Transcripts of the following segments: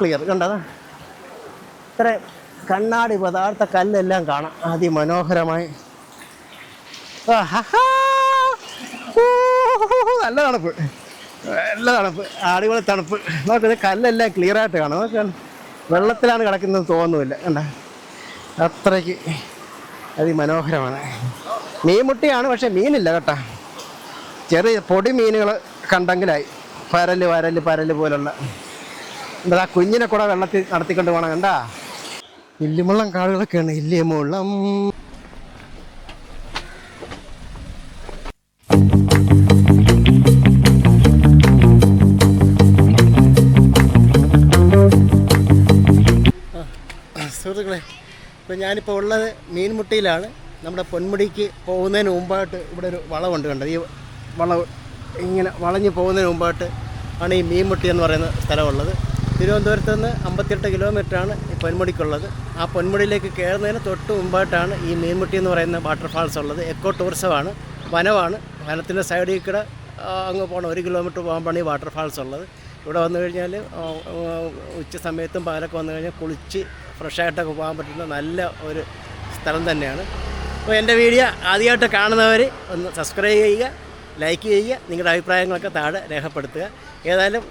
Clear കണ്ടത് ഇത്ര കണ്ണാടി പദാർത്ഥ കല്ലെല്ലാം കാണാം. അതിമനോഹരമായി. നല്ല തണുപ്പ്. നല്ല തണുപ്പ്. അടിപൊളി തണുപ്പ്. നോക്കുന്നത് കല്ലെല്ലാം ക്ലിയർ ആയിട്ട് കാണാം. നോക്ക് വെള്ളത്തിലാണ് കിടക്കുന്നത് തോന്നുന്നില്ല. കണ്ട? അത്രയ്ക്ക് അതിമനോഹരമാണ്. മീൻമുട്ടിയാണ് പക്ഷെ മീനില്ല കേട്ടോ. ചെറിയ പൊടി മീനുകൾ കണ്ടെങ്കിലായി. പരൽ വരൽ പരൽ പോലുള്ള എന്താ കുഞ്ഞിനെ കൂടെ വെള്ളത്തിൽ നടത്തിക്കൊണ്ട് പോകണം കണ്ടാ ഇല്ലിമുള്ളം കാടുകളൊക്കെയാണ് ഇല്ലിമുള്ളം. സുഹൃത്തുക്കളെ ഇപ്പോൾ ഞാനിപ്പോൾ ഉള്ളത് മീൻമുട്ടിയിലാണ്. നമ്മുടെ പൊന്മുടിക്ക് പോകുന്നതിന് മുമ്പായിട്ട് ഇവിടെ ഒരു വളവുണ്ട് കണ്ടത്. ഈ വളവ് ഇങ്ങനെ വളഞ്ഞ് പോകുന്നതിന് മുമ്പായിട്ട് ആണ് ഈ മീൻമുട്ടി എന്ന് പറയുന്ന സ്ഥലമുള്ളത്. തിരുവനന്തപുരത്ത് നിന്ന് അമ്പത്തിയെട്ട് കിലോമീറ്ററാണ് ഈ പൊന്മുടിക്കുള്ളത്. ആ പൊന്മുടിയിലേക്ക് കയറുന്നതിന് തൊട്ട് മുമ്പായിട്ടാണ് ഈ മീൻമുട്ടി എന്ന് പറയുന്ന വാട്ടർഫാൾസ് ഉള്ളത്. എക്കോ ടൂറിസമാണ് വനമാണ്. വനത്തിന്റെ സൈഡിൽ കൂടെ അങ്ങ് പോകണം. ഒരു കിലോമീറ്റർ പോകുമ്പോഴാണ് ഈ വാട്ടർഫാൾസ് ഉള്ളത്. ഇവിടെ വന്നു കഴിഞ്ഞാൽ ഉച്ച സമയത്തും പാലൊക്കെ വന്നു കഴിഞ്ഞാൽ കുളിച്ച് ഫ്രഷായിട്ടൊക്കെ പോകാൻ പറ്റുന്ന നല്ല ഒരു സ്ഥലം തന്നെയാണ്. അപ്പോൾ എന്റെ വീഡിയോ ആദ്യമായിട്ട് കാണുന്നവർ ഒന്ന് സബ്സ്ക്രൈബ് ചെയ്യുക. ലൈക്ക് ചെയ്യുക നിങ്ങളുടെ അഭിപ്രായങ്ങളൊക്കെ താഴെ രേഖപ്പെടുത്തുക. ഏതായാലും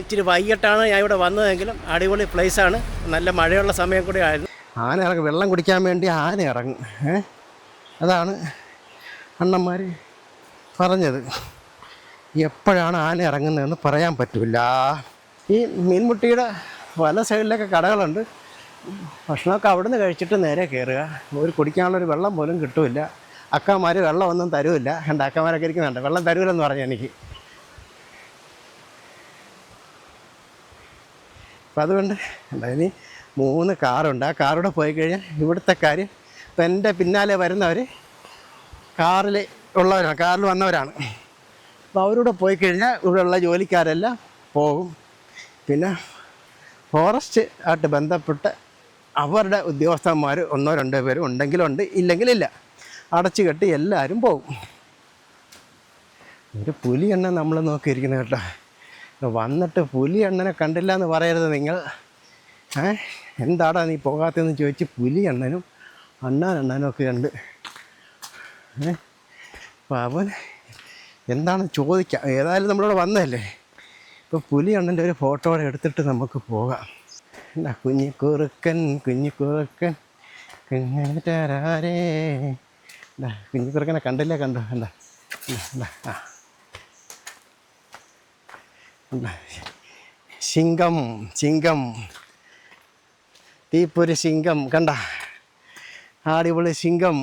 ഇച്ചിരി വൈകിട്ടാണ് ഞാൻ ഇവിടെ വന്നതെങ്കിലും അടിപൊളി പ്ലേസാണ് നല്ല മഴയുള്ള സമയം കൂടി ആയിരുന്നു. ആന ഇറങ്ങും വെള്ളം കുടിക്കാൻ വേണ്ടി ആന ഇറങ്ങും. അതാണ് അണ്ണന്മാർ പറഞ്ഞത്. എപ്പോഴാണ് ആന ഇറങ്ങുന്നതെന്ന് പറയാൻ പറ്റില്ല ഈ മീൻമുട്ടിയുടെ പല സൈഡിലൊക്കെ കടകളുണ്ട്. ഭക്ഷണമൊക്കെ അവിടുന്ന് കഴിച്ചിട്ട് നേരെ കയറുക. ഒരു കുടിക്കാനുള്ളൊരു വെള്ളം പോലും കിട്ടില്ല. അക്കമാർ വെള്ളമൊന്നും തരുമില്ല എന്റെ അക്കാമാരൊക്കെ ഇരിക്കുന്നുണ്ട് വെള്ളം തരൂലെന്ന് പറഞ്ഞു എനിക്ക്. അപ്പം അതുകൊണ്ട് എന്താ ഇനി മൂന്ന് കാറുണ്ട്. ആ കാറൂടെ പോയി കഴിഞ്ഞാൽ ഇവിടുത്തെ കാര്യം ഇപ്പം എന്റെ പിന്നാലെ വരുന്നവർ കാറിൽ ഉള്ളവരാണ് കാറിൽ വന്നവരാണ്. അപ്പോൾ അവരൂടെ പോയി കഴിഞ്ഞാൽ ഇവിടെയുള്ള ജോലിക്കാരെല്ലാം പോകും. പിന്നെ ഫോറസ്റ്റ് ആയിട്ട് ബന്ധപ്പെട്ട് അവരുടെ ഉദ്യോഗസ്ഥന്മാർ ഒന്നോ രണ്ടോ പേരും ഉണ്ടെങ്കിലുണ്ട് ഇല്ലെങ്കിലില്ല. അടച്ചു കെട്ടി എല്ലാവരും പോകും. ഒരു പുലി എണ്ണ നമ്മൾ നോക്കിയിരിക്കുന്നത് കേട്ടോ. വന്നിട്ട് പുലി എണ്ണനെ കണ്ടില്ല എന്ന് പറയരുത് നിങ്ങൾ. ഏ എന്താടാ നീ പോകാത്തതെന്ന് ചോദിച്ച് പുലി എണ്ണനും അണ്ണാൻ എണ്ണനും ഒക്കെ ഉണ്ട് ഏ അപ്പോൾ അവൻ എന്താണ് ചോദിക്കാം? ഏതായാലും നമ്മളിവിടെ വന്നതല്ലേ? ഇപ്പോൾ പുലി അണ്ണന്റെ ഒരു ഫോട്ടോ അവിടെ എടുത്തിട്ട് നമുക്ക് പോകാം. എന്നാ കുഞ്ഞിക്കുറുക്കൻ കുഞ്ഞിക്കുറുക്കൻ കുഞ്ഞാരേ എന്താ കുഞ്ഞിക്കുറുക്കനെ കണ്ടില്ല കണ്ടു? എന്താ ശിങ്കം ശിങ്കം തീപ്പൊരു സിംഗം കണ്ട? ആടിപൊളി സിംഗം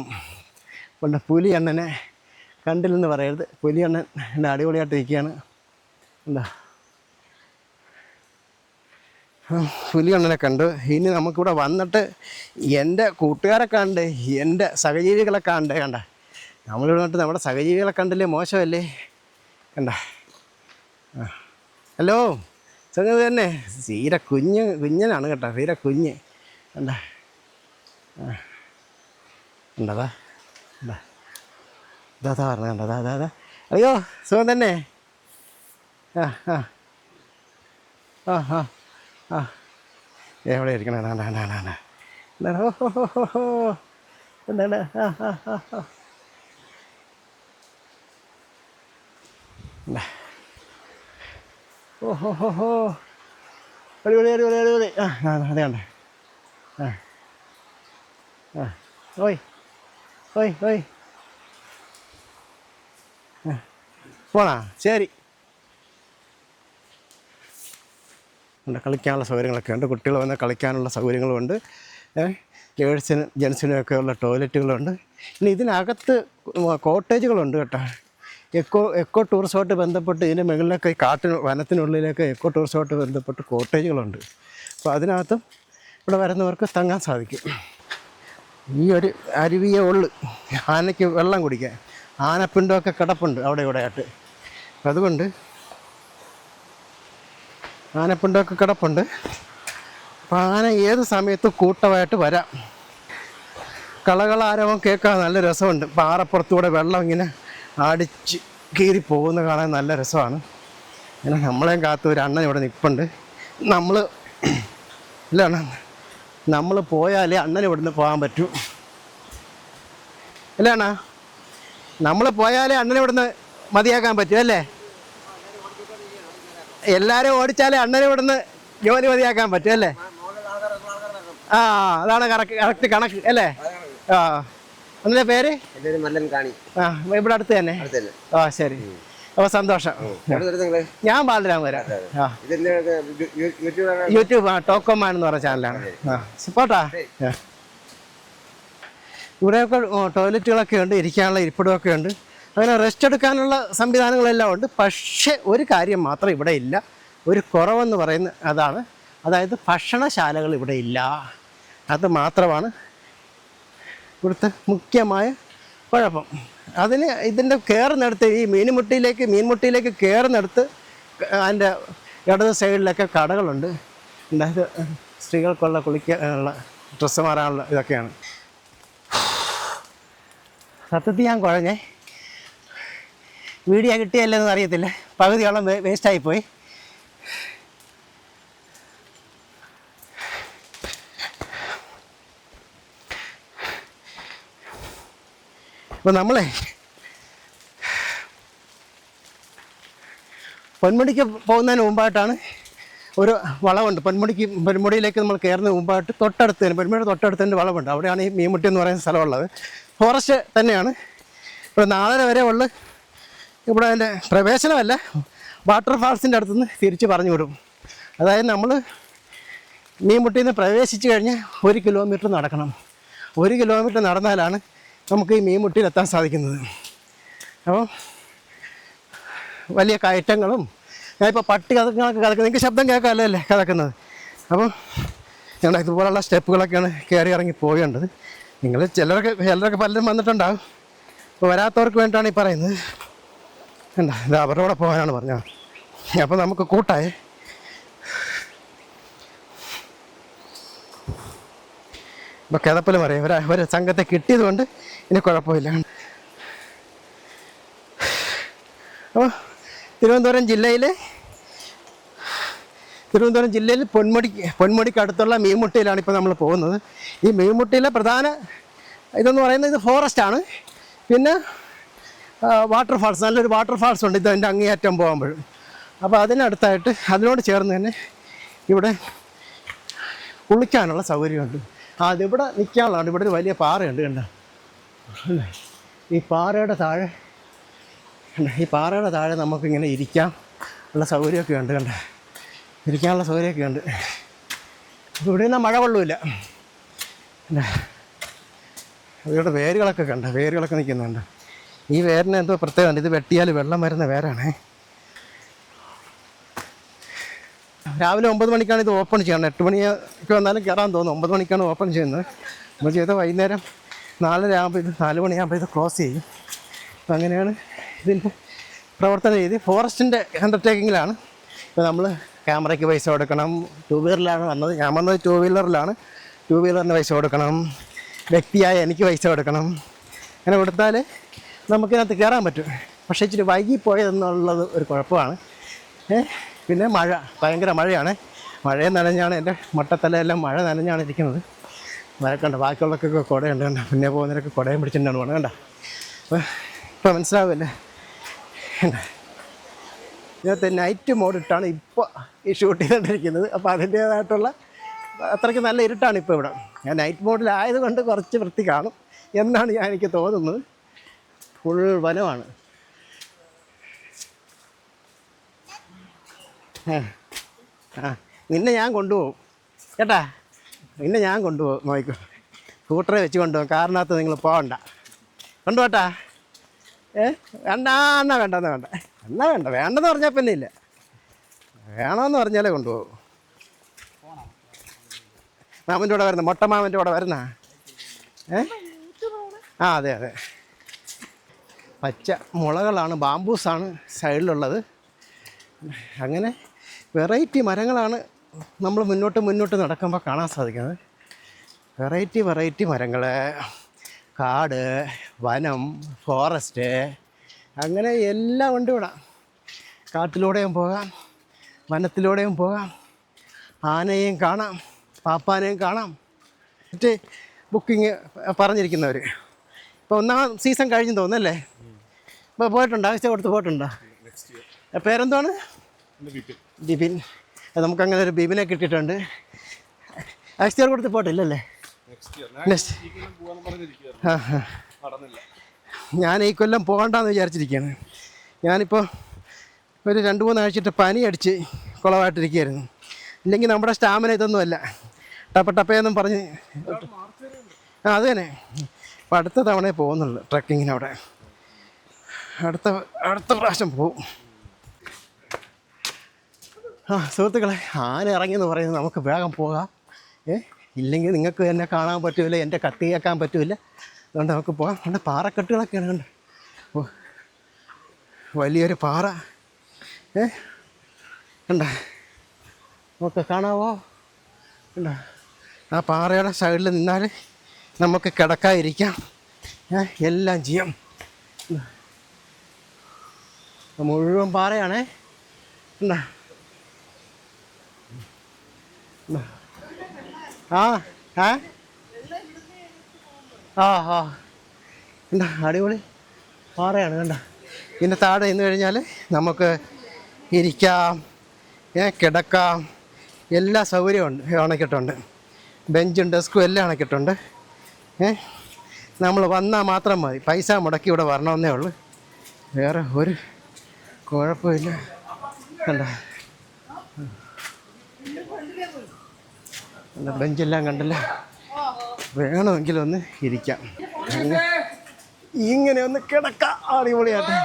കൊണ്ട് പുലി അണ്ണനെ കണ്ടില്ലെന്ന് പറയരുത്. പുലി അണ്ണൻ എന്റെ അടിപൊളിയായിട്ട് ഇരിക്കുകയാണ് എന്താ പുലി കണ്ണനെ കണ്ടു. ഇനി നമുക്കിവിടെ വന്നിട്ട് എന്റെ കൂട്ടുകാരെ കണ്ട് എന്റെ സഹജീവികളെ കണ്ട് കണ്ട. നമ്മളിവിടെ വന്നിട്ട് നമ്മുടെ സഹജീവികളെ കണ്ടില്ലേ? മോശമല്ലേ? കണ്ട. ഹലോ? സംഗതി തന്നെ സീര കുഞ്ഞ് കുഞ്ഞനാണ് കേട്ടോ. സീര കുഞ്ഞ്. കണ്ട. ഉണ്ടതാ ഉണ്ടാ ഇതാ പറഞ്ഞ കണ്ടോ. അതാ അതാ അയ്യോ സുഖം തന്നെ. ആ ആ. ആ ആ. ആ. എവിടെ ഇരിക്കണേ. വേണ്ട വേണ്ട വേണ്ട വേണ്ട എന്താണ്? ഓ ഹോ ഹോ ഹോ എന്താണ്? ആ ആ ആ ആ. ഓ ഹോ ഹോ ഹോ അടിപൊളി അടിപൊളി അടിപൊളി. ആ അതെ കണ്ടേ. ആ. ആ. ഓയ്. ഓയ് ഓയ്. പോണാ? ശരി. ഉണ്ട്. കളിക്കാനുള്ള സൗകര്യങ്ങളൊക്കെ ഉണ്ട്. കുട്ടികൾ വന്ന് കളിക്കാനുള്ള സൗകര്യങ്ങളുമുണ്ട്. ഗേൾസിന് ജെൻസിനും ഒക്കെ ഉള്ള ടോയ്ലറ്റുകളുണ്ട്. ഇനി ഇതിനകത്ത് കോട്ടേജുകളുണ്ട് കേട്ടോ. എക്കോ എക്കോ ടൂറിസമായിട്ട് ബന്ധപ്പെട്ട് ഇതിന്റെ മുകളിലൊക്കെ കാട്ടിന് വനത്തിനുള്ളിലൊക്കെ എക്കോ ടൂറിസമായിട്ട് ബന്ധപ്പെട്ട് കോട്ടേജുകളുണ്ട്. അപ്പോൾ അതിനകത്തും ഇവിടെ വരുന്നവർക്ക് തങ്ങാൻ സാധിക്കും. ഈ ഒരു അരുവിയേ ഉള്ളു. ആനയ്ക്ക് വെള്ളം കുടിക്കാൻ. ആനപ്പിണ്ടമൊക്കെ കിടപ്പുണ്ട് അവിടെ ഇവിടെ ആയിട്ട് അതുകൊണ്ട് ആനപ്പിണ്ടമൊക്കെ കിടപ്പുണ്ട്. അപ്പം ആന ഏത് സമയത്തും കൂട്ടമായിട്ട് വരാം. കളകളാരവം കേൾക്കാൻ നല്ല രസമുണ്ട്. പാറപ്പുറത്തൂടെ വെള്ളം ഇങ്ങനെ അടിച്ച് കീറി പോകുന്ന കാണാൻ നല്ല രസമാണ്. അങ്ങനെ നമ്മളെയും കാത്ത് ഒരു അണ്ണൻ ഇവിടെ നിൽപ്പുണ്ട് നമ്മൾ ഇല്ല അണ്ണ നമ്മൾ പോയാലേ അണ്ണൻ ഇവിടുന്ന് പോകാൻ പറ്റൂ. ഇല്ല അണ്ണാ നമ്മൾ പോയാലേ അണ്ണനെ ഇവിടുന്ന് മതിയാക്കാൻ പറ്റും അല്ലേ? എല്ലാവരും ഓടിച്ചാലേ അണ്ണനെ ഇവിടുന്ന് ജോലി മതിയാക്കാൻ പറ്റും അല്ലേ? ആ അതാണ് കറക്റ്റ് കണക്ക് അല്ലേ? ആ. അണ്ണന്റെ പേര്? മല്ലൻ കാണി. ആ ഇവിടെ അടുത്ത് തന്നെ? ആ ശരി. അപ്പൊ സന്തോഷം. ഞാൻ ബാലരാം വരാം. യൂട്യൂബ് ആ ടോക്കോമാൻ എന്ന് പറഞ്ഞ ചാനലാണ്. പോട്ടാ. ഇവിടെയൊക്കെ ടോയ്ലറ്റുകളൊക്കെ ഉണ്ട് ഇരിക്കാനുള്ള ഇരിപ്പിടമൊക്കെ ഉണ്ട്. അങ്ങനെ റെസ്റ്റ് എടുക്കാനുള്ള സംവിധാനങ്ങളെല്ലാം ഉണ്ട്. പക്ഷേ ഒരു കാര്യം മാത്രം ഇവിടെ ഇല്ല. ഒരു കുറവെന്ന് പറയുന്ന അതാണ്. അതായത് ഭക്ഷണശാലകൾ ഇവിടെ ഇല്ല. അത് മാത്രമാണ് ഇവിടുത്തെ മുഖ്യമായ കുഴപ്പം. അതിന് ഇതിന്റെ കയറുന്നിടത്ത് ഈ മീൻമുട്ടിയിലേക്ക് മീൻമുട്ടിയിലേക്ക് കയറുന്നിടത്ത് അതിന്റെ ഇടത് സൈഡിലൊക്കെ കടകളുണ്ട്. അതായത് സ്ത്രീകൾക്കുള്ള കുളിക്കാനുള്ള ഡ്രസ്സ് മാറാനുള്ള ഇതൊക്കെയാണ്. സത്യത്തിൽ ഞാൻ കുഴഞ്ഞേ. വീഡിയോ കിട്ടിയല്ലെന്ന് അറിയത്തില്ല. പകുതിയോളം വേസ്റ്റായി പോയി അപ്പോൾ നമ്മളെ പൊന്മുടിക്ക് പോകുന്നതിന് മുമ്പായിട്ടാണ് ഒരു വളവുണ്ട്. പൊന്മുടിക്ക് പൊന്മുടിയിലേക്ക് നമ്മൾ കയറുന്ന മുമ്പായിട്ട് തൊട്ടടുത്ത് തന്നെ പൊന്മുടിയുടെ തൊട്ടടുത്ത് തന്നെ വളവുണ്ട്. അവിടെയാണ് ഈ മീൻമുട്ടി എന്ന് പറയുന്ന സ്ഥലമുള്ളത്. ഫോറസ്റ്റ് തന്നെയാണ്. ഒരു നാലര വരെ ഉള്ള. ഇവിടെ അതിന്റെ പ്രവേശനമല്ല. വാട്ടർ ഫാൾസിന്റെ അടുത്തുനിന്ന് തിരിച്ച് പറഞ്ഞു വിടും. അതായത് നമ്മൾ മീൻമുട്ടിയിൽ നിന്ന് പ്രവേശിച്ച് കഴിഞ്ഞാൽ ഒരു കിലോമീറ്റർ നടക്കണം. ഒരു കിലോമീറ്റർ നടന്നാലാണ് നമുക്ക് ഈ മീൻമുട്ടിയിൽ എത്താൻ സാധിക്കുന്നത്. അപ്പോൾ വലിയ കയറ്റങ്ങളും ഞാനിപ്പോൾ പട്ടി കഥകളൊക്കെ കഥക്കുന്നത് നിങ്ങൾക്ക് ശബ്ദം കേൾക്കാമല്ലോ അല്ലേ കഥക്കുന്നത് അപ്പം ഞങ്ങൾ ഇതുപോലുള്ള സ്റ്റെപ്പുകളൊക്കെയാണ് കയറി ഇറങ്ങി പോകേണ്ടത്. നിങ്ങൾ ചിലരൊക്കെ ചിലരൊക്കെ പലരും വന്നിട്ടുണ്ടാകും അപ്പോൾ വരാത്തവർക്ക് വേണ്ടിയിട്ടാണ് ഈ പറയുന്നത്. എന്താ ഇത് അവരുടെ കൂടെ പോകാനാണ് പറഞ്ഞത്. അപ്പോൾ നമുക്ക് കൂട്ടായേ. ഇപ്പോൾ കിതപ്പലും പറയും ഒരു ഒരു സംഘത്തെ കിട്ടിയത് കൊണ്ട് ഇനി കുഴപ്പമില്ല. അപ്പോൾ തിരുവനന്തപുരം ജില്ലയിലെ തിരുവനന്തപുരം ജില്ലയിൽ പൊന്മുടി പൊന്മുടിക്ക് അടുത്തുള്ള മീൻമുട്ടിയിലാണ് ഇപ്പോൾ നമ്മൾ പോകുന്നത്. ഈ മീൻമുട്ടിയിലെ പ്രധാന ഇതെന്ന് പറയുന്നത് ഇത് ഫോറസ്റ്റാണ് പിന്നെ വാട്ടർ ഫാൾസ് നല്ലൊരു വാട്ടർഫാൾസ് ഉണ്ട്. ഇത് അതിന്റെ അങ്ങേയറ്റം പോകുമ്പോഴും അപ്പോൾ അതിനടുത്തായിട്ട് അതിനോട് ചേർന്ന് തന്നെ ഇവിടെ കുളിക്കാനുള്ള സൗകര്യമുണ്ട്. ആ അതിവിടെ നിൽക്കാനുള്ളതാണ്. ഇവിടെ ഒരു വലിയ പാറയുണ്ട് കണ്ട? ഈ പാറയുടെ താഴെ? ഈ പാറയുടെ താഴെ നമുക്കിങ്ങനെ ഇരിക്കാം ഉള്ള സൗകര്യമൊക്കെ ഉണ്ട് കണ്ട? ഇരിക്കാനുള്ള സൗകര്യമൊക്കെ ഉണ്ട്. ഇവിടെ നിന്നാൽ മഴ കൊള്ളുമില്ല അതിവിടെ വേരുകളൊക്കെ കണ്ട? വേരുകളൊക്കെ നിൽക്കുന്നുണ്ട്. ഈ വേരിന് എന്തോ പ്രത്യേകമാണ്. ഇത് വെട്ടിയാൽ വെള്ളം വരുന്ന വേരാണേ. രാവിലെ ഒമ്പത് മണിക്കാണ് ഇത് ഓപ്പൺ ചെയ്യണം എട്ട് മണിക്ക് വന്നാലും കയറാൻ തോന്നും. ഒമ്പത് മണിക്കാണ് ഓപ്പൺ ചെയ്യുന്നത്. നമ്മൾ ചെയ്ത വൈകുന്നേരം നാലര ആകുമ്പോൾ ഇത് നാല് മണിയാകുമ്പോൾ ഇത് ക്ലോസ് ചെയ്യും. അപ്പം അങ്ങനെയാണ് ഇതിന്റെ പ്രവർത്തന രീതി ഫോറസ്റ്റിന്റെ അണ്ടർടേക്കിങ്ങിലാണ്. ഇപ്പോൾ നമ്മൾ ക്യാമറയ്ക്ക് പൈസ കൊടുക്കണം. ടൂ വീലറിലാണ് വന്നത്. ഞാൻ വന്നത് ടൂ വീലറിലാണ്. ടൂ വീലറിന് പൈസ കൊടുക്കണം. വ്യക്തിയായ എനിക്ക് പൈസ കൊടുക്കണം. അങ്ങനെ കൊടുത്താൽ നമുക്കിതിനകത്ത് കയറാൻ പറ്റും. പക്ഷേ ഇച്ചിരി വൈകി പോയതെന്നുള്ളത് ഒരു കുഴപ്പമാണ്. പിന്നെ മഴ ഭയങ്കര മഴയാണ്. മഴയെ നനഞ്ഞാണ് എന്റെ മട്ടത്തലയെല്ലാം മഴ നനഞ്ഞാണ് ഇരിക്കുന്നത്. മഴക്കണ്ട ബാക്കിയുള്ളവർക്കൊക്കെ കുടയുണ്ട് കണ്ട പിന്നെ പോകുന്നവരൊക്കെ കുടയും പിടിച്ചിട്ടാണ് പോകണം കണ്ട? അപ്പോൾ ഇപ്പോൾ മനസ്സിലാവില്ലേ? ഇതിനകത്ത് നൈറ്റ് മോഡിട്ടാണ് ഇപ്പോൾ ഈ ഷൂട്ട് ചെയ്തുകൊണ്ടിരിക്കുന്നത് അപ്പോൾ അതിന്റേതായിട്ടുള്ള അത്രയ്ക്ക് നല്ല ഇരുട്ടാണ് ഇപ്പോൾ ഇവിടെ. ഞാൻ നൈറ്റ് മോഡിലായതുകൊണ്ട് കുറച്ച് വൃത്തി കാണും എന്നാണ് ഞാൻ എനിക്ക് തോന്നുന്നത്. ഫുൾ വനമാണ്. ആ നിന്നെ ഞാൻ കൊണ്ടുപോകും. കേട്ടാ? നിന്നെ ഞാൻ കൊണ്ടുപോകും നോക്കൂ സ്കൂട്ടറെ വെച്ച് കൊണ്ടുപോകും കാറിനകത്ത് നിങ്ങൾ പോകണ്ട. കൊണ്ടുപോട്ടാ? ഏ വേണ്ട എന്നാ വേണ്ട എന്നാ വേണ്ട. എന്നാ വേണ്ട വേണ്ടെന്ന് പറഞ്ഞാൽ പിന്നെ ഇല്ല. വേണമെന്ന് പറഞ്ഞാലേ കൊണ്ടുപോകും. മാമന്റെ കൂടെ വരുന്ന മൊട്ട മാമന്റെ കൂടെ വരുന്ന? ഏ? ആ അതെ അതെ. പച്ച മുളകളാണ് ബാംബൂസാണ് സൈഡിലുള്ളത് അങ്ങനെ വെറൈറ്റി മരങ്ങളാണ് നമ്മൾ മുന്നോട്ട് മുന്നോട്ട് നടക്കുമ്പോൾ കാണാൻ സാധിക്കുന്നത്. വെറൈറ്റി വെറൈറ്റി മരങ്ങൾ കാട് വനം ഫോറസ്റ്റ് അങ്ങനെ എല്ലാം ഉണ്ട് ഇവിടെ കാട്ടിലൂടെയും പോകാം വനത്തിലൂടെയും പോകാം ആനയെയും കാണാം പാപ്പാനെയും കാണാം. മറ്റേ ബുക്കിംഗ് പറഞ്ഞിരിക്കുന്നവർ ഇപ്പോൾ ഒന്നാം സീസൺ കഴിഞ്ഞു ഇപ്പോൾ പോയിട്ടുണ്ടോ? ആഴ്ച കൊടുത്ത് പോയിട്ടുണ്ടോ? പേരെന്താണ് ബിപിൻ. നമുക്കങ്ങനെ ഒരു ബിപിനെ കിട്ടിയിട്ടുണ്ട്. ആക്സിയർ കൊടുത്ത് പോയിട്ടില്ലല്ലേ? ഞാൻ ഈ കൊല്ലം പോകണ്ടെന്ന് വിചാരിച്ചിരിക്കുകയാണ്. ഞാനിപ്പോൾ ഒരു രണ്ട് മൂന്ന് ആഴ്ചയിട്ട് പനി അടിച്ച് കുളമായിട്ടിരിക്കുകയായിരുന്നു ഇല്ലെങ്കിൽ നമ്മുടെ സ്റ്റാമിന ഇതൊന്നുമല്ല. ടപ്പ ടപ്പയെന്നും പറഞ്ഞ് ആ അത് തന്നെ. അപ്പോൾ അടുത്ത തവണയെ പോകുന്നുള്ളൂ ട്രക്കിങ്ങിന് അവിടെ അടുത്ത അടുത്ത പ്രാവശ്യം പോവും. ആ സുഹൃത്തുക്കളെ ആന ഇറങ്ങിയെന്ന് പറയുന്നത് നമുക്ക് വേഗം പോകാം. ഏ ഇല്ലെങ്കിൽ നിങ്ങൾക്ക് എന്നെ കാണാൻ പറ്റില്ല എന്റെ കത്തി കേൾക്കാൻ പറ്റില്ല അതുകൊണ്ട് നമുക്ക് പോകാം. അവിടെ പാറക്കെട്ടുകളൊക്കെയാണ് കണ്ട്? ഓ വലിയൊരു പാറ. ഏ കണ്ട? നമുക്ക് കാണാവോ? കണ്ട? ആ പാറയുടെ സൈഡിൽ നിന്നാൽ നമുക്ക് കിടക്കാതിരിക്കാം. എല്ലാം ചെയ്യാം? മുഴുവൻ പാറയാണേ. കണ്ടോ ആ എന്താ അടിപൊളി പാറയാണ് കണ്ട. ഇതിന്റെ താഴെ നിന്ന് കഴിഞ്ഞാൽ നമുക്ക് ഇരിക്കാം ഏ കിടക്കാം. എല്ലാ സൗകര്യമുണ്ട് അണക്കിട്ടുണ്ട്. ബെഞ്ചും ഡെസ്കും എല്ലാം അണക്കിട്ടുണ്ട് ഏ. നമ്മൾ വന്നാൽ മാത്രം മതി. പൈസ മുടക്കി ഇവിടെ വരണമെന്നേ ഉള്ളൂ. വേറെ ഒരു കുഴപ്പമില്ല. കണ്ട? അല്ല ബെഞ്ചെല്ലാം കണ്ടില്ല? വേണമെങ്കിൽ ഒന്ന് ഇരിക്കാം. ഇങ്ങനെ ഒന്ന് കിടക്ക. അടിപൊളിയാട്ടെ.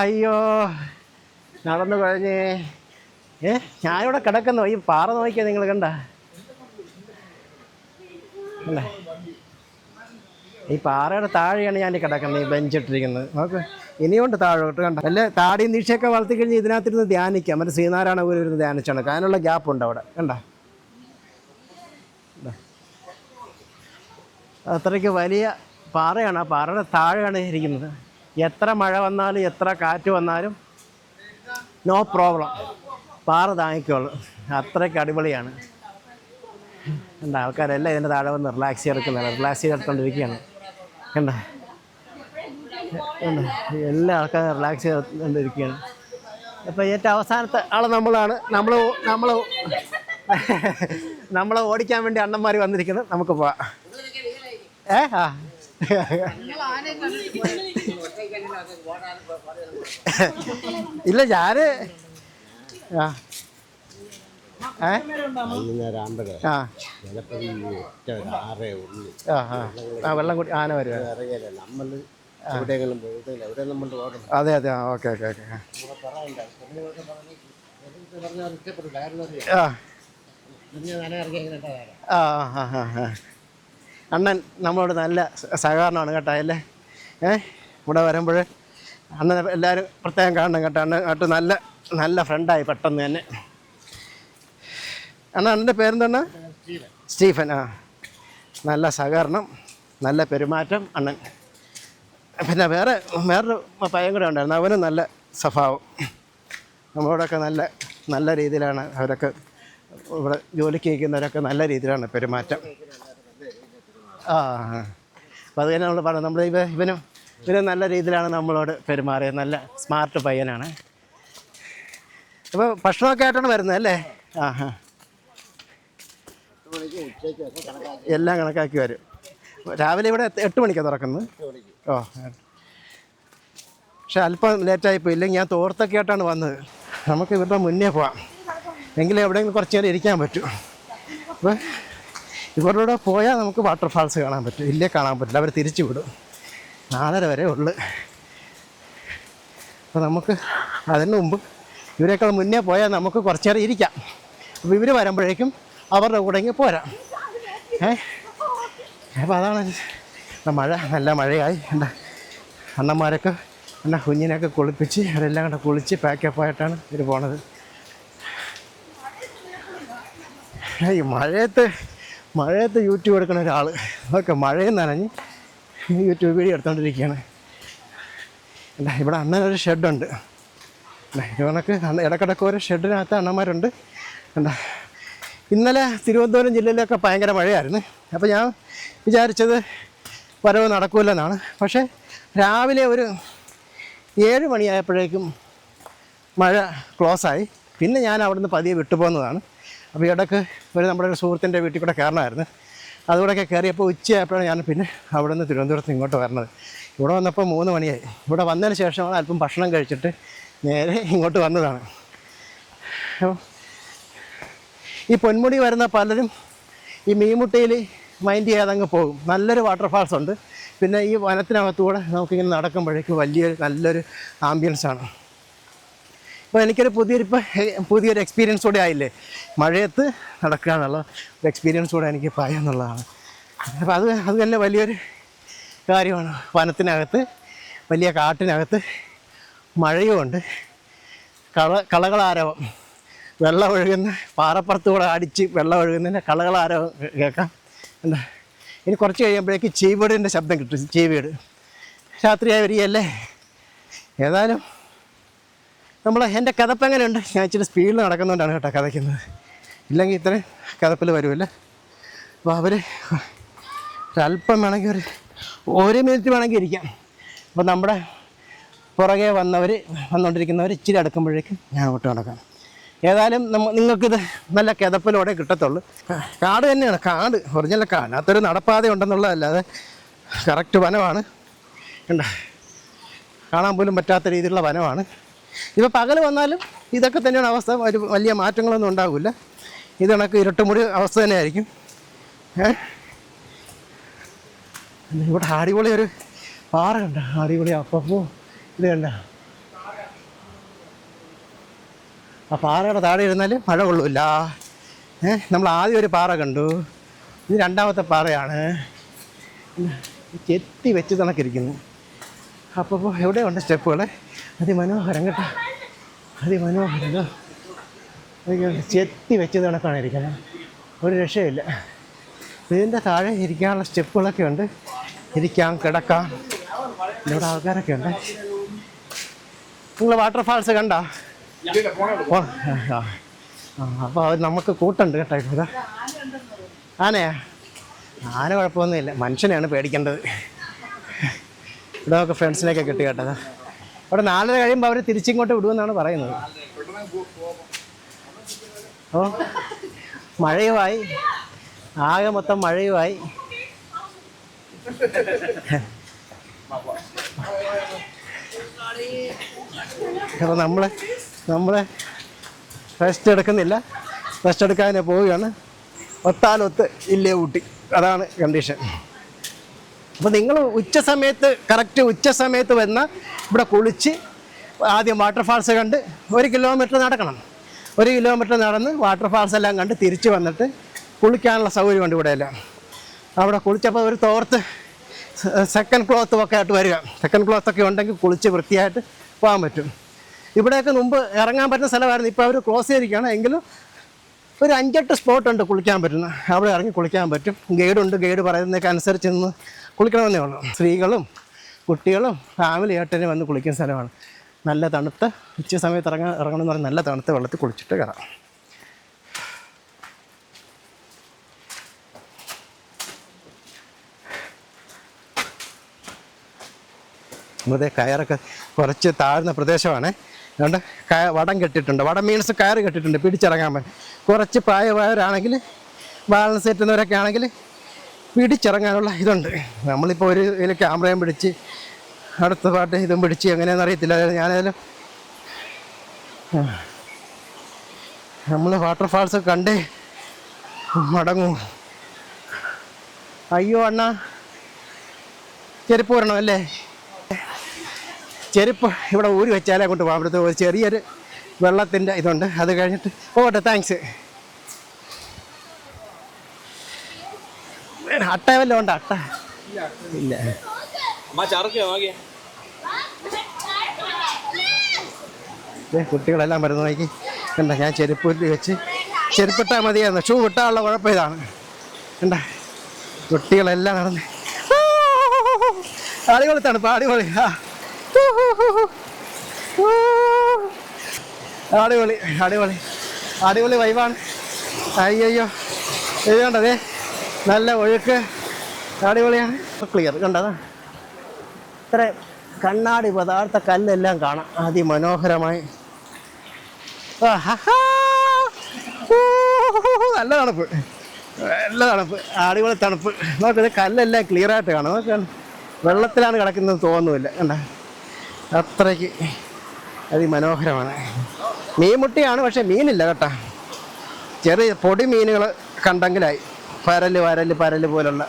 അയ്യോ നടന്നു കഴിഞ്ഞേ. ഏ ഞാനിവിടെ കിടക്കുന്നു. ഈ പാറ നോക്കിയാ നിങ്ങൾ കണ്ട? അല്ലേ? ഈ പാറയുടെ താഴെയാണ് ഞാൻ കിടക്കുന്നത് ഈ ബെഞ്ച് നോക്ക്. ഇനിയുണ്ട് താഴോട്ട് കണ്ട. അല്ലെ താടി നീക്ഷയൊക്കെ വളർത്തി കഴിഞ്ഞ് ഇതിനകത്തിരുന്ന് ധ്യാനിക്കാം. മറ്റേ ശ്രീനാരായണ ഗുരു ഇരുന്ന് ധ്യാനിച്ചാണ്. അതിനുള്ള ഗ്യാപ്പ് ഉണ്ട് അവിടെ. കണ്ട? അത്രയ്ക്ക് വലിയ പാറയാണ്. ആ പാറയുടെ താഴെയാണ് ഇരിക്കുന്നത്. എത്ര മഴ വന്നാലും എത്ര കാറ്റ് വന്നാലും നോ പ്രോബ്ലം പാറ താങ്ങിക്കോളൂ. അത്രയ്ക്ക് അടിപൊളിയാണ്. കണ്ട? ആൾക്കാരെല്ലാം ഇതിന്റെ താഴെ വന്ന് റിലാക്സ് ചെയ്തെടുക്കുന്നതാണ് റിലാക്സ് ചെയ്തെടുത്തോണ്ടിരിക്കുകയാണ്. കണ്ടേ? എല്ലാ ആൾക്കാരും റിലാക്സ് ചെയ്തുകൊണ്ടിരിക്കുകയാണ്. അപ്പോൾ ഏറ്റവും അവസാനത്തെ ആൾ നമ്മളാണ്. നമ്മൾ നമ്മൾ നമ്മളെ ഓടിക്കാൻ വേണ്ടി അണ്ണന്മാർ വന്നിരിക്കുന്നത്. നമുക്ക് പോവാം. ഏ? ആ. ഇല്ല ഞാൻ ആ. ആ. വെള്ളം കൂടി ആന വരുവാ നമ്മൾ എവിടെയെങ്കിലും പോയിട്ടില്ല എവിടെ നമ്മൾ അതെ അതെ ആ ഓക്കെ ഓക്കെ ഓക്കെ. ആ. ആ ആ അണ്ണൻ നമ്മളോട് നല്ല സഹകരണമാണ് കേട്ടോ അല്ലേ? ഏ ഇവിടെ വരുമ്പോൾ അണ്ണനെ എല്ലാവരും പ്രത്യേകം കാണണം കേട്ടോ അണ്ണൻ കേട്ടോ നല്ല നല്ല ഫ്രണ്ടായി പെട്ടെന്ന് തന്നെ. അണ്ണ അണ്ണന്റെ പേരെന്താണ്? സ്റ്റീഫൻ ആ. നല്ല സഹകരണം നല്ല പെരുമാറ്റം അണ്ണൻ. പിന്നെ വേറെ വേറൊരു പയ്യൻ കൂടെ ഉണ്ടായിരുന്നു. അവനും നല്ല സ്വഭാവം. നമ്മളോടൊക്കെ നല്ല നല്ല രീതിയിലാണ് അവരൊക്കെ ഇവിടെ ജോലിക്ക് നിൽക്കുന്നവരൊക്കെ നല്ല രീതിയിലാണ് പെരുമാറ്റം. ആ. അപ്പോൾ അത് തന്നെ നമ്മൾ പറഞ്ഞു നമ്മൾ ഇവ ഇവനും ഇവനും നല്ല രീതിയിലാണ് നമ്മളോട് പെരുമാറിയത്. നല്ല സ്മാർട്ട് പയ്യനാണ്. അപ്പോൾ ഭക്ഷണമൊക്കെ ആയിട്ടാണ് വരുന്നത് അല്ലേ? ആ ആ. എല്ലാം കണക്കാക്കി വരും. രാവിലെ ഇവിടെ എട്ട് മണിക്കാണ് തുറക്കുന്നത് ഓ പക്ഷെ അല്പം ലേറ്റായിപ്പോയി. ഇല്ലെങ്കിൽ ഞാൻ തോർത്തൊക്കെ ആയിട്ടാണ് വന്നത്. നമുക്ക് ഇവരുടെ മുന്നേ പോവാം. എങ്കിലും എവിടെയെങ്കിലും കുറച്ച് നേരം ഇരിക്കാൻ പറ്റും. അപ്പോൾ ഇവരുടെ പോയാൽ നമുക്ക് വാട്ടർഫാൾസ് കാണാൻ പറ്റും. ഇല്ലേ കാണാൻ പറ്റില്ല. അവർ തിരിച്ചു വിടും. നാലര വരെ ഉള്ളു. അപ്പോൾ നമുക്ക് അതിന് മുമ്പ് ഇവരെക്കാൾ മുന്നേ പോയാൽ നമുക്ക് കുറച്ച് നേരം ഇരിക്കാം. അപ്പോൾ ഇവർ വരുമ്പോഴേക്കും അവരുടെ കൂടെ പോരാം. ഏ? അപ്പോൾ അതാണ് മഴ. നല്ല മഴയായി. എന്റെ അണ്ണന്മാരൊക്കെ എന്നാ കുഞ്ഞിനെയൊക്കെ കുളിപ്പിച്ച് അവരെല്ലാം കൂടെ കുളിച്ച് പാക്കപ്പായിട്ടാണ് ഇവർ പോണത്. ഈ മഴയത്ത് മഴയത്ത് യൂട്യൂബ് എടുക്കുന്ന ഒരാൾ ഓക്കെ മഴയും നനഞ്ഞ് യൂട്യൂബ് വീഡിയോ എടുത്തുകൊണ്ടിരിക്കുകയാണ് എന്താ ഇവിടെ അണ്ണനൊരു ഷെഡുണ്ട് എന്താ കണക്ക് അണ്ണ- ഇടക്കിടക്ക് ഓരോ ഷെഡിനകത്ത് അണ്ണന്മാരുണ്ട്. എന്താ ഇന്നലെ തിരുവനന്തപുരം ജില്ലയിലൊക്കെ ഭയങ്കര മഴയായിരുന്നു. അപ്പോൾ ഞാൻ വിചാരിച്ചത് വരവ് നടക്കൂലെന്നാണ് പക്ഷേ രാവിലെ ഒരു ഏഴ് മണിയായപ്പോഴേക്കും മഴ ക്ലോസായി പിന്നെ ഞാൻ അവിടുന്ന് പതിയെ വിട്ടുപോകുന്നതാണ്. അപ്പോൾ ഇടയ്ക്ക് ഒരു നമ്മുടെ ഒരു സുഹൃത്തിന്റെ വീട്ടിൽ കൂടെ കയറണമായിരുന്നു. അതുകൂടെയൊക്കെ കയറിയപ്പോൾ ഉച്ചയായപ്പോഴാണ് ഞാൻ പിന്നെ അവിടെ നിന്ന് തിരുവനന്തപുരത്ത് ഇങ്ങോട്ട് വരണത്. ഇവിടെ വന്നപ്പോൾ മൂന്ന് മണിയായി. ഇവിടെ വന്നതിന് ശേഷമാണ് അല്പം ഭക്ഷണം കഴിച്ചിട്ട് നേരെ ഇങ്ങോട്ട് വന്നതാണ്. അപ്പോൾ ഈ പൊന്മുടി വരുന്ന പലരും ഈ മീൻമുട്ടിയിൽ മൈൻഡ് ചെയ്യാതങ്ങ് പോകും. നല്ലൊരു വാട്ടർഫാൾസ് ഉണ്ട്. പിന്നെ ഈ വനത്തിനകത്തൂടെ നമുക്കിങ്ങനെ നടക്കുമ്പോഴേക്കും വലിയൊരു നല്ലൊരു ആംബിയൻസ് ആണ്. അപ്പോൾ എനിക്കൊരു പുതിയൊരു ഇപ്പോൾ പുതിയൊരു എക്സ്പീരിയൻസ് കൂടെ ആയില്ലേ? മഴയത്ത് നടക്കുക എന്നുള്ള ഒരു എക്സ്പീരിയൻസ് കൂടെ എനിക്ക് പറയാന്നുള്ളതാണ് അപ്പോൾ അത് അത് തന്നെ വലിയൊരു കാര്യമാണ്. വനത്തിനകത്ത് വലിയ കാട്ടിനകത്ത് മഴയുമുണ്ട്. കള കളകളാരവം. വെള്ളം ഒഴുകുന്ന പാറപ്പുറത്ത് കൂടെ അടിച്ച് വെള്ളം ഒഴുകുന്നതിന്റെ കളകളാരോ കേൾക്കാം. എന്താ? ഇനി കുറച്ച് കഴിയുമ്പോഴേക്ക് ചീവീടിന്റെ ശബ്ദം കിട്ടും ചീവീട്. രാത്രിയായി വരികയല്ലേ? ഏതായാലും നമ്മൾ എന്റെ കഥപ്പ് എങ്ങനെയുണ്ട്? ഞാൻ ഇച്ചിരി സ്പീഡിൽ നടക്കുന്നുകൊണ്ടാണ് കേട്ടോ കഥയ്ക്കുന്നത്. ഇല്ലെങ്കിൽ ഇത്രയും കഥപ്പിൽ വരുമല്ലേ? അപ്പോൾ അവർ ഒരല്പം വേണമെങ്കിൽ ഒരു ഒരു മിനിറ്റ് വേണമെങ്കിൽ ഇരിക്കാം. അപ്പോൾ നമ്മുടെ പുറകെ വന്നവർ വന്നുകൊണ്ടിരിക്കുന്നവർ ഇച്ചിരി അടുക്കുമ്പോഴേക്കും ഞാൻ അങ്ങോട്ട് നടക്കാം. ഏതായാലും നമ്മ നിങ്ങൾക്കിത് നല്ല കിതപ്പിലൂടെ കിട്ടത്തുള്ളൂ. കാട് തന്നെയാണ് കാട്. ഒറിജിനൽ കാട് അതിനകത്തൊരു നടപ്പാത ഉണ്ടെന്നുള്ളതല്ലാതെ കറക്റ്റ് വനമാണ്. കണ്ട? കാണാൻ പോലും പറ്റാത്ത രീതിയിലുള്ള വനമാണ്. ഇപ്പോൾ പകൽ വന്നാലും ഇതൊക്കെ തന്നെയാണ് അവസ്ഥ. ഒരു വലിയ മാറ്റങ്ങളൊന്നും ഉണ്ടാകില്ല ഇത് കണക്ക് ഇരട്ടുമുടി അവസ്ഥ തന്നെയായിരിക്കും. ഇവിടെ അടിപൊളി ഒരു പാറ കണ്ട? അടിപൊളി അപ്പപ്പോ ഇത് കണ്ട? ആ പാറയുടെ താഴെ ഇരുന്നാൽ മഴ കൊള്ളൂല്ല ഏ നമ്മൾ ആദ്യം ഒരു പാറ കണ്ടു. ഇത് രണ്ടാമത്തെ പാറയാണ്. ചെത്തി വെച്ച് തണക്കിരിക്കുന്നു. അപ്പോൾ എവിടെയുണ്ട് സ്റ്റെപ്പുകൾ അതിമനോഹരം കേട്ടോ. അതിമനോഹരം ചെത്തി വെച്ച് കണക്കാണ് ഇരിക്കുന്നത്. ഒരു രക്ഷയില്ല. ഇതിന്റെ താഴെ ഇരിക്കാനുള്ള സ്റ്റെപ്പുകളൊക്കെ ഉണ്ട്. ഇരിക്കാം കിടക്കാം. ഇവിടെ ആൾക്കാരൊക്കെ ഉണ്ട്. നിങ്ങൾ വാട്ടർഫാൾസ് കണ്ടോ? അപ്പോൾ നമുക്ക് കൂട്ടുണ്ട് കേട്ടോ ഇതാ. ആനയാ? ആന കുഴപ്പമൊന്നുമില്ല. മനുഷ്യനെയാണ് പേടിക്കേണ്ടത്. ഇവിടെ ഒക്കെ ഫ്രണ്ട്സിനെയൊക്കെ കിട്ടി കേട്ടത് അവിടെ നാലര കഴിയുമ്പോൾ അവർ തിരിച്ചിങ്ങോട്ട് വിടുമെന്നാണ് പറയുന്നത്. ഓ മഴയുമായി. ആകെ മൊത്തം മഴയുമായി. അപ്പോൾ നമ്മൾ നമ്മൾ റെസ്റ്റ് എടുക്കുന്നില്ല. റെസ്റ്റ് എടുക്കാതിനെ പോവുകയാണ്. ഒത്താലൊത്ത് ഇല്ലേ ഊട്ടി. അതാണ് കണ്ടീഷൻ അപ്പോൾ നിങ്ങൾ ഉച്ച സമയത്ത് കറക്റ്റ് ഉച്ച സമയത്ത് വന്ന ഇവിടെ കുളിച്ച് ആദ്യം വാട്ടർഫാൾസ് കണ്ട് ഒരു കിലോമീറ്റർ നടക്കണം. ഒരു കിലോമീറ്റർ നടന്ന് വാട്ടർഫാൾസ് എല്ലാം കണ്ട് തിരിച്ച് വന്നിട്ട് കുളിക്കാനുള്ള സൗകര്യമുണ്ട് ഇവിടെ എല്ലാം അവിടെ കുളിച്ചപ്പോൾ ഒരു തോർത്ത് സെക്കൻഡ് ക്ലോത്തും ഒക്കെ ആയിട്ട് വരിക. സെക്കൻഡ് ക്ലോത്തൊക്കെ ഉണ്ടെങ്കിൽ കുളിച്ച് വൃത്തിയായിട്ട് പോകാൻ പറ്റും. ഇവിടെയൊക്കെ മുമ്പ് ഇറങ്ങാൻ പറ്റുന്ന സ്ഥലമായിരുന്നു. ഇപ്പോൾ അവർ ക്ലോസ് ചെയ്തിരിക്കുകയാണ്. എങ്കിലും ഒരു അഞ്ചെട്ട് സ്പോട്ട് ഉണ്ട് കുളിക്കാൻ പറ്റുന്ന. അവിടെ ഇറങ്ങി കുളിക്കാൻ പറ്റും. ഗൈഡുണ്ട് ഗൈഡ് പറയുന്നതൊക്കെ അനുസരിച്ച് നിന്ന് കുളിക്കണമെന്നേ ഉള്ളൂ. സ്ത്രീകളും കുട്ടികളും ഫാമിലി ആയിട്ട് വന്ന് കുളിക്കുന്ന സ്ഥലമാണ്. നല്ല തണുത്ത ഉച്ച സമയത്ത് ഇറങ്ങാൻ ഇറങ്ങണം എന്ന് പറഞ്ഞാൽ നല്ല തണുത്ത വെള്ളത്തിൽ കുളിച്ചിട്ട് കയറാം. നമ്മുടെ കയറൊക്കെ കുറച്ച് താഴ്ന്ന പ്രദേശമാണ്. അതുകൊണ്ട് വടം കെട്ടിയിട്ടുണ്ട്. വടം മീൻസ് കയറ് കെട്ടിയിട്ടുണ്ട്. പിടിച്ചിറങ്ങാൻ പറ്റും കുറച്ച് പ്രായമായവരാണെങ്കിൽ ബാലൻസ് തെറ്റുന്നവരൊക്കെ ആണെങ്കിൽ പിടിച്ചിറങ്ങാനുള്ള ഇതുണ്ട്. നമ്മളിപ്പോൾ ഒരു ഇതിൽ ക്യാമറയും പിടിച്ച് അടുത്ത പാട്ട് ഇതും പിടിച്ച് എങ്ങനെയാണെന്ന് അറിയത്തില്ല. ഞാനേതായാലും നമ്മൾ വാട്ടർഫാൾസ് കണ്ടേ മടങ്ങും. അയ്യോ അണ്ണ. ചെരുപ്പ് വരണം അല്ലേ ചെരുപ്പ് ഇവിടെ ഊരി വെച്ചാലേ കൊണ്ട് പോകാൻ പറ്റത്തുള്ളൂ ഒരു ചെറിയൊരു വെള്ളത്തിന്റെ ഇതുണ്ട്. അത് കഴിഞ്ഞിട്ട് പോകട്ടെ താങ്ക്സ് അട്ട വല്ലതും ഉണ്ട്? അട്ട. ഇല്ല. കുട്ടികളെല്ലാം വരുന്ന നോക്കി. കണ്ട ഞാൻ ചെരുപ്പ് ഊരി വെച്ച് ചെരുപ്പിട്ടാൽ മതിയായിരുന്നു. ഷൂ ഇട്ടാനുള്ള കുഴപ്പം ഇതാണ്. കണ്ട? കുട്ടികളെല്ലാം നടന്ന്. അടിപൊളി തണുപ്പ് അടിപൊളി ആ. അടിപൊളി അടിപൊളി. അടിപൊളി വൈവാണ് അയ്യോ ഇത് കണ്ടതേ നല്ല ഒഴുക്ക്. അടിപൊളിയാണ്. ക്ലിയർ കണ്ടതാ? ഇത്ര കണ്ണാടി പദാർത്ഥ കല്ലെല്ലാം കാണാം. അതിമനോഹരമായി. നല്ല തണുപ്പ്. നല്ല തണുപ്പ്. അടിപൊളി തണുപ്പ്. നോക്കത് കല്ലെല്ലാം ക്ലിയർ ആയിട്ട് കാണാം. നോക്ക വെള്ളത്തിലാണ് കിടക്കുന്നത് തോന്നുന്നില്ല. കണ്ട? അത്രയ്ക്ക് അതിമനോഹരമാണ്. മീൻമുട്ടിയാണ് പക്ഷെ മീനില്ല കേട്ടോ. ചെറിയ പൊടി മീനുകൾ കണ്ടെങ്കിലായി. പരൽ വരൽ പരൽ പോലുള്ള.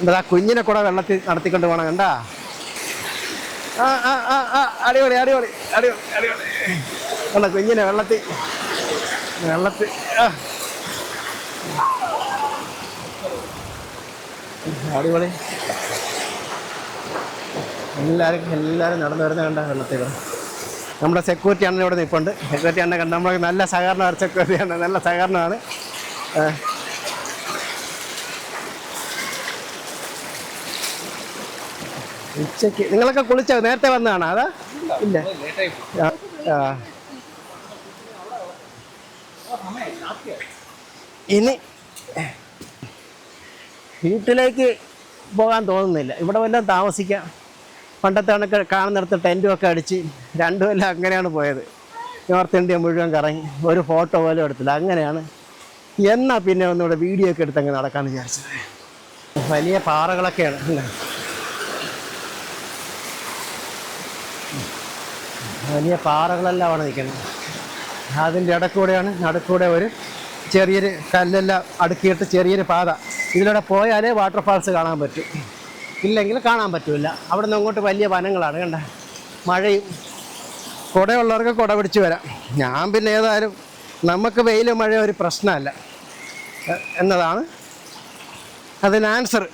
എന്താ കുഞ്ഞിനെ കൂടെ വെള്ളത്തിൽ നടത്തിക്കൊണ്ട് പോകണം കണ്ടാ? ആ ആ ആ ആ അടിപൊളി അടിപൊളി അടിപൊളി അടിപൊളി. കണ്ട കുഞ്ഞിനെ വെള്ളത്തിൽ? വെള്ളത്തിൽ അടിപൊളി. എല്ലാവരും എല്ലാവരും നടന്നു വരുന്ന കണ്ട വെള്ളത്തിൽ നമ്മുടെ സെക്യൂരിറ്റി അണ്ണൻ ഇവിടെ നിൽപ്പുണ്ട് സെക്യൂരിറ്റി അണ്ണൻ കണ്ട നമ്മൾ നല്ല സഹകരണമാണ് സെക്യൂരിറ്റി അണ്ണൻ നല്ല സഹകരണമാണ്. ഉച്ചയ്ക്ക് നിങ്ങളൊക്കെ കുളിച്ചോ? നേരത്തെ വന്നതാണോ? അതാ? ഇല്ല. ഇനി വീട്ടിലേക്ക് പോകാൻ തോന്നുന്നില്ല. ഇവിടെ വല്ലതും താമസിക്കാം. പണ്ടത്തെ കണക്ക് കാണുന്നിടത്ത് ടെന്റും ഒക്കെ അടിച്ച് രണ്ടും എല്ലാം അങ്ങനെയാണ് പോയത്. നോർത്ത് ഇന്ത്യ മുഴുവൻ കറങ്ങി. ഒരു ഫോട്ടോ പോലും എടുത്തില്ല. അങ്ങനെയാണ്. എന്നാൽ പിന്നെ ഒന്നുകൂടെ വീഡിയോ ഒക്കെ എടുത്തങ്ങ് നടക്കാമെന്ന് വിചാരിച്ചത്. വലിയ പാറകളൊക്കെയാണ്. വലിയ പാറകളെല്ലാമാണ് നിൽക്കുന്നത്. അതിന്റെ ഇടക്കൂടെയാണ് നടുക്കൂടെ ഒരു ചെറിയൊരു കല്ലെല്ലാം അടുക്കിയിട്ട് ചെറിയൊരു പാത. ഇതിലൂടെ പോയാലേ വാട്ടർഫാൾസ് കാണാൻ പറ്റും. ഇല്ലെങ്കിൽ കാണാൻ പറ്റില്ല അവിടെ നിന്ന് അങ്ങോട്ട് വലിയ വനങ്ങളാണ് കണ്ട? മഴയും. കുടയുള്ളവർക്ക് കുട പിടിച്ച് വരാം. ഞാൻ പിന്നെ ഏതായാലും നമുക്ക് വെയിലും മഴയും ഒരു പ്രശ്നമല്ല. എന്നതാണ് അതിന് ആൻസർ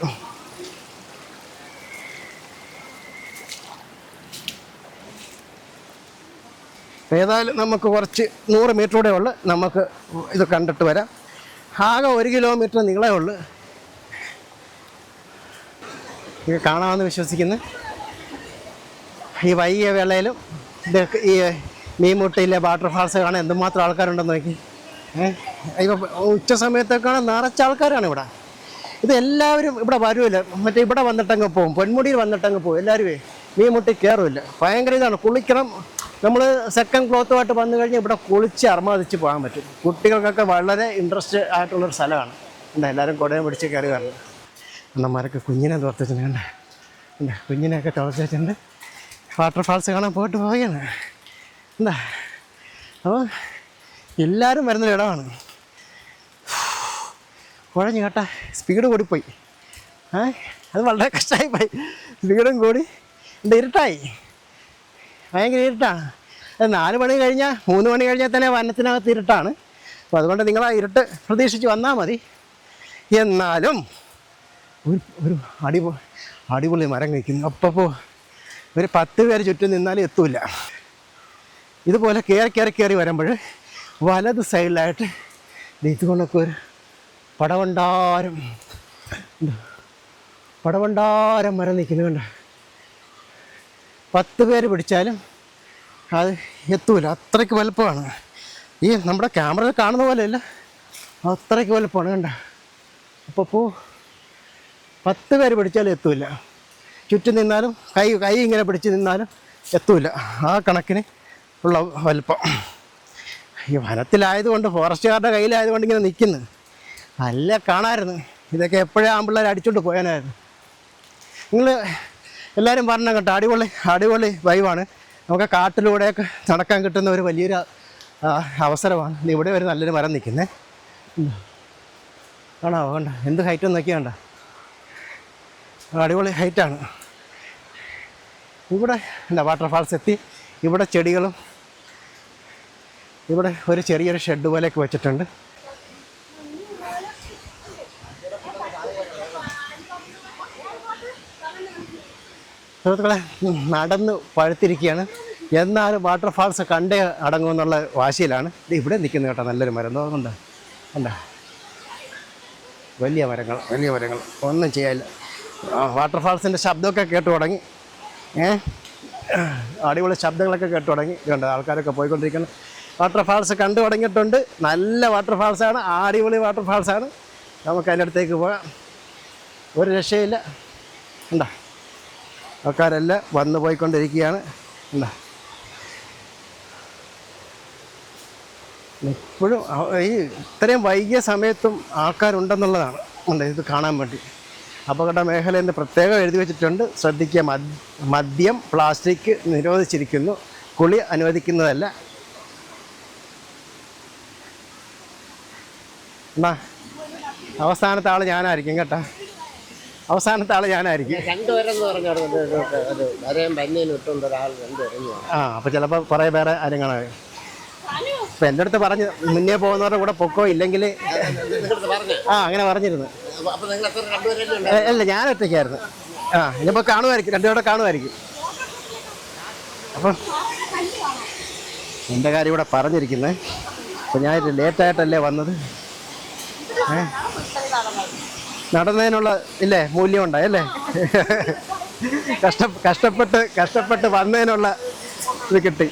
ഏതായാലും നമുക്ക് കുറച്ച് നൂറ് മീറ്റർ കൂടെ ഉള്ളു. നമുക്ക് ഇത് കണ്ടിട്ട് വരാം. ആകെ ഒരു കിലോമീറ്റർ നീളമേ ഉള്ളു. കാണാമെന്ന് വിശ്വസിക്കുന്നു. ഈ വൈകിയ വേളയിലും ഈ മീൻമുട്ടയിലെ വാട്ടർഫാൾസ് കാണാൻ എന്തുമാത്രം ആൾക്കാരുണ്ടെന്ന് നോക്കി. ഇപ്പോൾ ഇപ്പം ഉച്ച സമയത്തൊക്കെയാണ് നിറച്ച ആൾക്കാരാണ് ഇവിടെ. ഇത് എല്ലാവരും ഇവിടെ വരുമില്ല മറ്റേ ഇവിടെ വന്നിട്ടങ്ങ് പോകും പൊന്മുടിയിൽ വന്നിട്ടങ്ങ് പോകും എല്ലാവരുമേ മീൻമുട്ടി കയറുമില്ല ഭയങ്കര ഇതാണ്. കുളിക്കണം. നമ്മൾ സെക്കൻഡ് ക്ലോത്തുമായിട്ട് വന്നു കഴിഞ്ഞാൽ ഇവിടെ കുളിച്ച് അർമാദിച്ച് പോകാൻ പറ്റും. കുട്ടികൾക്കൊക്കെ വളരെ ഇൻട്രസ്റ്റ് ആയിട്ടുള്ളൊരു സ്ഥലമാണ്. എന്താ എല്ലാവരും കുടയും പിടിച്ച് കയറി വരണം. അണ്ണന്മാരൊക്കെ കുഞ്ഞിനെ തോർത്തിട്ടുണ്ട് കണ്ടേ? എന്താ കുഞ്ഞിനെയൊക്കെ തുളച്ചിട്ടുണ്ട് വാട്ടർഫാൾസ് കാണാൻ പോയിട്ട് പോവുകയാണ്. എന്താ അപ്പോൾ എല്ലാവരും വരുന്നൊരു ഇടമാണ്. കുഴഞ്ഞു കേട്ടാ. സ്പീഡ് കൂടിപ്പോയി. ഏ? അത് വളരെ കഷ്ടമായി പോയി സ്പീഡും കൂടി. എന്താ ഇരുട്ടായി. ഭയങ്കര ഇരുട്ടാണ് അത് നാല് മണി കഴിഞ്ഞാൽ മൂന്ന് മണി കഴിഞ്ഞാൽ തന്നെ വനത്തിനകത്ത് ഇരുട്ടാണ്. അപ്പോൾ അതുകൊണ്ട് നിങ്ങൾ ആ ഇരുട്ട് പ്രതീക്ഷിച്ച് വന്നാൽ മതി. എന്നാലും ഒരു ഒരു അടിപൊ അടിപൊളി മരം കഴിക്കുന്നു. അപ്പോൾ ഒരു പത്ത് പേര് ചുറ്റും നിന്നാലും എത്തൂല ഇതുപോലെ കയറി കയറി കയറി വരുമ്പോൾ വലത് സൈഡിലായിട്ട് ഇതുകൊണ്ടൊക്കെ ഒരു പടവണ്ടാരം. പടവണ്ടാരം മരം നിൽക്കുന്നത് കണ്ട? പത്ത് പേര് പിടിച്ചാലും അത് എത്തൂല. അത്രയ്ക്ക് വലുപ്പമാണ്. ഈ നമ്മുടെ ക്യാമറയിൽ കാണുന്ന പോലെയല്ല. അത്രയ്ക്ക് വലുപ്പമാണ് കണ്ട? അപ്പോൾ പത്ത് പേര് പിടിച്ചാലും എത്തൂല. ചുറ്റും നിന്നാലും കൈ കൈ ഇങ്ങനെ പിടിച്ച് നിന്നാലും എത്തൂല. ആ കണക്കിന് ഉള്ള വലുപ്പം. ഈ വനത്തിലായതുകൊണ്ട് ഫോറസ്റ്റുകാരുടെ കയ്യിലായതുകൊണ്ട് ഇങ്ങനെ നിൽക്കുന്നു. നല്ല കാണാമായിരുന്നു ഇതൊക്കെ എപ്പോഴേ ആമ്പിള്ളേർ അടിച്ചുകൊണ്ട് പോയാനായിരുന്നു. നിങ്ങൾ എല്ലാവരും പറഞ്ഞ കേട്ടോ അടിപൊളി അടിപൊളി വൈവാണ്. നമുക്ക് കാട്ടിലൂടെയൊക്കെ നടക്കാൻ കിട്ടുന്ന ഒരു വലിയൊരു അവസരമാണ്. ഇവിടെ ഒരു നല്ലൊരു മരം നിൽക്കുന്നേ. കാണാവോ? കണ്ട? എന്ത് ഹൈറ്റ് നോക്കിയാ കണ്ട? അടിപൊളി ഹൈറ്റാണ്. ഇവിടെ എന്താ വാട്ടർഫാൾസ് എത്തി. ഇവിടെ ചെടികളും ഇവിടെ ഒരു ചെറിയൊരു ഷെഡ് പോലെയൊക്കെ വെച്ചിട്ടുണ്ട്. സുഹൃത്തുക്കളെ നടന്ന് പഴുത്തിരിക്കുകയാണ്. എന്നാലും വാട്ടർഫാൾസ് കണ്ടേ അടങ്ങുമെന്നുള്ള വാശിയിലാണ്. ഇത് ഇവിടെ നിൽക്കുന്നു കേട്ടോ നല്ലൊരു മരം. തോന്നുന്നുണ്ട് അല്ല വലിയ മരങ്ങൾ വലിയ മരങ്ങൾ. ഒന്നും ചെയ്യാനില്ല. വാട്ടർഫാൾസിന്റെ ശബ്ദമൊക്കെ കേട്ടു തുടങ്ങി. ഏ? അടിപൊളി ശബ്ദങ്ങളൊക്കെ കേട്ടു തുടങ്ങി. ഇതുണ്ട് ആൾക്കാരൊക്കെ പോയിക്കൊണ്ടിരിക്കുന്നു. വാട്ടർഫാൾസ് കണ്ടു തുടങ്ങിയിട്ടുണ്ട്. നല്ല വാട്ടർ ഫാൾസാണ് അടിപൊളി വാട്ടർ ഫാൾസാണ് നമുക്ക് അതിന്റെ അടുത്തേക്ക് പോകാം. ഒരു രക്ഷയില്ല. ഉണ്ടാ? ആൾക്കാരെല്ലാം വന്നു പോയിക്കൊണ്ടിരിക്കുകയാണ്. ഉണ്ടാ? ഇപ്പോഴും ഈ ഇത്രയും വൈകിയ സമയത്തും ആൾക്കാരുണ്ടെന്നുള്ളതാണ്. ഉണ്ട് ഇത് കാണാൻ വേണ്ടി. അപകട മേഖല എന്ന് പ്രത്യേകം എഴുതി വെച്ചിട്ടുണ്ട് ശ്രദ്ധിക്കുക മദ്യം പ്ലാസ്റ്റിക് നിരോധിച്ചിരിക്കുന്നു കുളി അനുവദിക്കുന്നതല്ല എന്നാ അവസാനത്തെ ആൾ ഞാനായിരിക്കും കേട്ടോ അവസാനത്തെ ആൾ ഞാനായിരിക്കും ആ അപ്പോൾ ചിലപ്പോൾ കുറേ പേരെ ആരെങ്കിലും ഇപ്പം എന്റെ അടുത്ത് പറഞ്ഞു മുന്നേ പോകുന്നവരുടെ കൂടെ പൊക്കോ ഇല്ലെങ്കിൽ ആ അങ്ങനെ പറഞ്ഞിരുന്നു അല്ല ഞാൻ ഒറ്റയ്ക്കായിരുന്നു. ആ ഇനിയിപ്പോൾ കാണുമായിരിക്കും രണ്ടുപേരെ കാണുമായിരിക്കും. അപ്പം എന്റെ കാര്യം ഇവിടെ പറഞ്ഞിരിക്കുന്നേ. അപ്പം ഞാൻ ലേറ്റായിട്ടല്ലേ വന്നത്? നടന്നതിനുള്ള ഇല്ലേ മൂല്യം ഉണ്ടായല്ലേ കഷ്ട കഷ്ടപ്പെട്ട് കഷ്ടപ്പെട്ട് വന്നതിനുള്ള ഇത് കിട്ടി.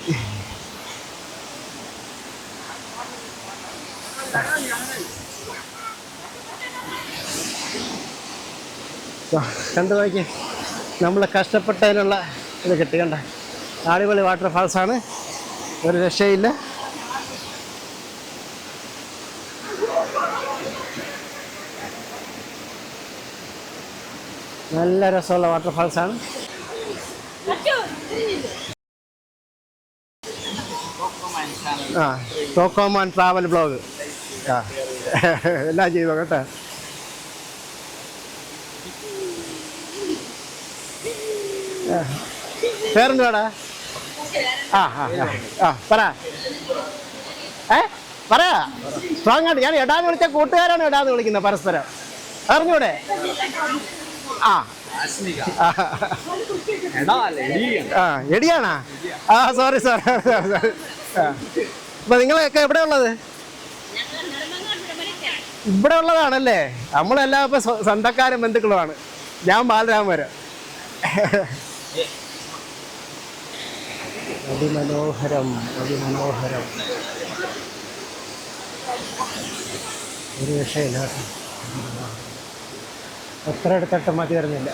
കണ്ടു നോക്കി. നമ്മൾ കഷ്ടപ്പെട്ടതിനുള്ള ഇത് കിട്ടി കണ്ട? അടിപൊളി വാട്ടർ ഫാൾസ് ആണ്. ഒരു രക്ഷയില്ല. നല്ല രസമുള്ള വാട്ടർ ഫാൾസ് ആണ്. ആ ടോക്കോമാൻ ട്രാവൽ ബ്ലോഗ് ആ എല്ലാം ചെയ്തോ കേട്ടോ? പേരെന്തുവാടാ? ആ ആ ആ, പറ. ഏ? പറയാ സ്ട്രോങ് ആയിട്ട് ഞാൻ എടാന്ന് വിളിച്ച കൂട്ടുകാരാണ് എടാന്ന് വിളിക്കുന്നത് പരസ്പരം. അറിഞ്ഞൂടെ? ആ. ആ. എടിയാണാ? ആ സോറി സോറി സോറി അപ്പൊ നിങ്ങളൊക്കെ എവിടെ ഉള്ളത് ഇവിടെ ഉള്ളതാണല്ലേ നമ്മളെല്ലാം ഇപ്പൊ സ്വ- സ്വന്തക്കാരും ബന്ധുക്കളുമാണ്. ഞാൻ ബാലരാമപുരം. അതിമനോഹരം അതിമനോഹരം. ഒരു കേട്ടോ എത്ര എടുത്തിട്ട് മതി വരുന്നില്ല